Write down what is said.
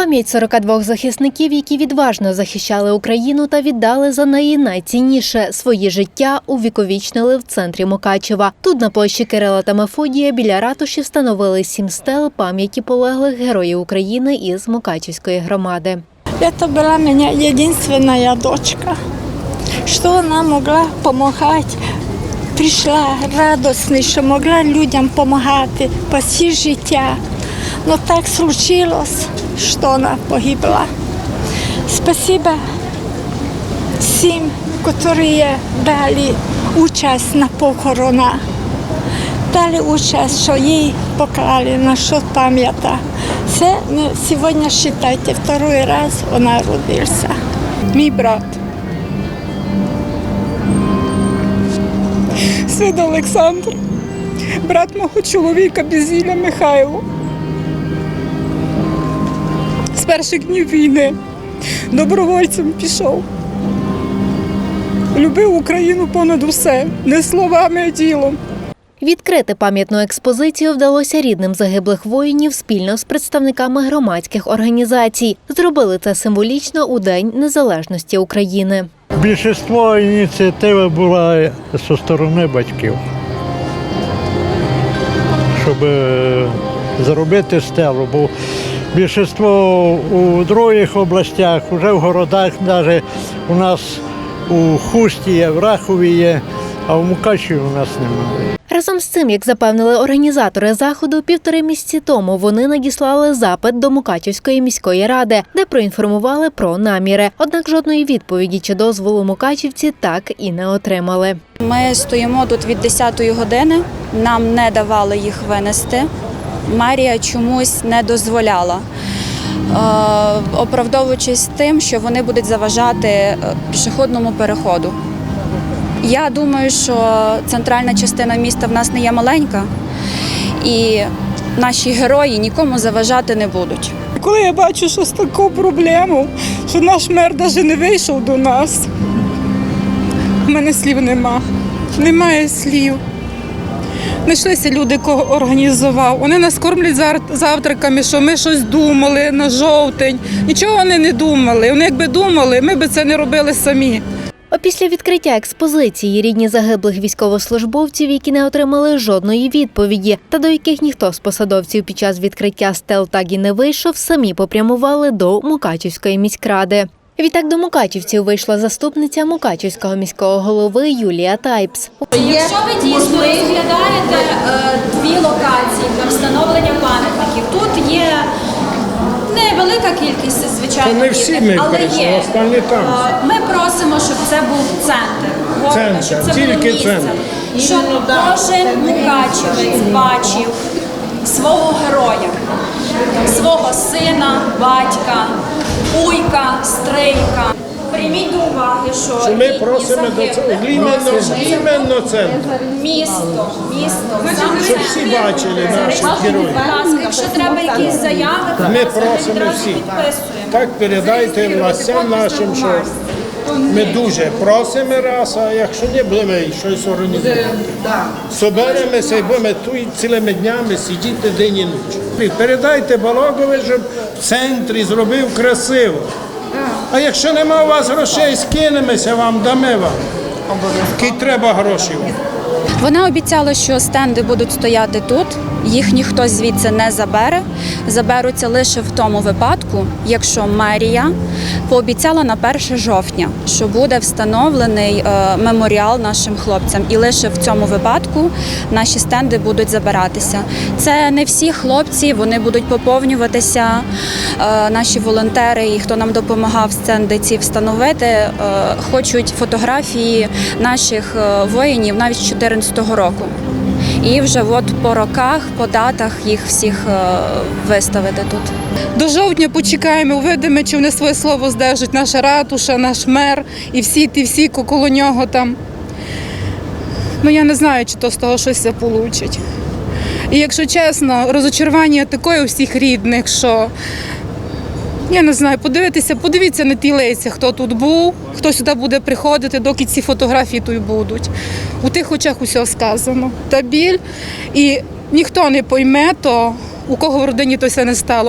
пам'ять 42 захисників, які відважно захищали Україну та віддали за неї найцінніше свої життя, увіковічнили в центрі Мукачева. Тут на площі Кирила та Мефодія біля ратуші встановили сім стел пам'яті полеглих героїв України із Мукачевської громади. Это была меня единственная дочка. Что она могла помогать? Прийшла радісна, що могла людям допомагати по всі життя. Но так случилось, що вона погибла. Спасибо всім, які дали участь на похоронах. Дали участь, що їй поклали на що пам'ята. Це сьогодні вважайте, второй раз вона родився. Мій брат. Син Олександр, брат мого чоловіка Безіля Михайло. З перших днів війни добровольцем пішов. Любив Україну понад усе, не словами, а ділом. Відкрити пам'ятну експозицію вдалося рідним загиблих воїнів спільно з представниками громадських організацій. Зробили це символічно у День Незалежності України. Більшість ініціативи була зі сторони батьків, щоб е, зробити стелу, бо більшість у других областях, вже в городах, навіть у нас у Хусті є, в Рахові є, а в Мукачеві у нас немає. Разом з цим, як запевнили організатори заходу, півтори місяці тому вони надіслали запит до Мукачівської міської ради, де проінформували про наміри. Однак жодної відповіді чи дозволу мукачівці так і не отримали. Ми стоїмо тут від 10-ї години, нам не давали їх винести. Мерія чомусь не дозволяла, е, оправдовуючись тим, що вони будуть заважати е, пішохідному переходу. Я думаю, що центральна частина міста в нас не є маленька, і наші герої нікому заважати не будуть. Коли я бачу, що з таку проблему, що наш мер навіть не вийшов до нас, в мене слів нема. Немає слів. Знайшлися люди, кого організував. Вони нас кормлять завтраками, що ми щось думали на жовтень. Нічого вони не думали. Вони якби думали, ми б це не робили самі. Опісля відкриття експозиції рідні загиблих військовослужбовців, які не отримали жодної відповіді, та до яких ніхто з посадовців під час відкриття стел так і не вийшов, самі попрямували до Мукачівської міськради. Відтак до мукачівців вийшла заступниця Мукачівського міського голови Юлія Тайпс. Якщо ви дійсно розглядаєте е, дві локації для встановлення пам'ятників, тут є невелика кількість, звичайно, але є. Е, Ми просимо, щоб це був центр. Центр, щоб це тільки було місце, центр. щоб кожен мукачевець бачив свого героя, свого сина, батька, уйка, стрийка. Прийміть до уваги, що, Що ми просимо до цього іменно, щоб. Місто, місто. саме Щоб це. всі бачили наших героїв. Якщо треба якісь заяви, то Ми просимо підписуємо. Так передайте властям нашим, що ми дуже просимо раз, а якщо не будемо щось організувати. Соберемося і будемо тут цілими днями сидіти день і ніч. Передайте Балогові, щоб в центрі зробив красиво. А якщо нема у вас грошей, скинемося вам, дамо вам. Які треба гроші. Вона обіцяла, що стенди будуть стояти тут, їх ніхто звідси не забере. Заберуться лише в тому випадку, якщо мерія пообіцяла на 1 жовтня, що буде встановлений е, меморіал нашим хлопцям, і лише в цьому випадку наші стенди будуть забиратися. Це не всі хлопці, вони будуть поповнюватися. Е, Наші волонтери і хто нам допомагав стенди ці встановити, е, хочуть фотографії наших воїнів навіть з 2014 року. І вже от по роках, по датах їх всіх е, виставити тут. До жовтня почекаємо, увидимо, чи вони своє слово здержать наша ратуша, наш мер і всі ті всі ко- коло нього там. Ну я не знаю, чи то з того щось вийде. І якщо чесно, розочарування таке у всіх рідних, що я не знаю, подивитися, подивіться на ті лиця, хто тут був, хто сюди буде приходити, доки ці фотографії тут будуть. У тих очах усе сказано. Та біль. І ніхто не пойме, то у кого в родині то все не стало.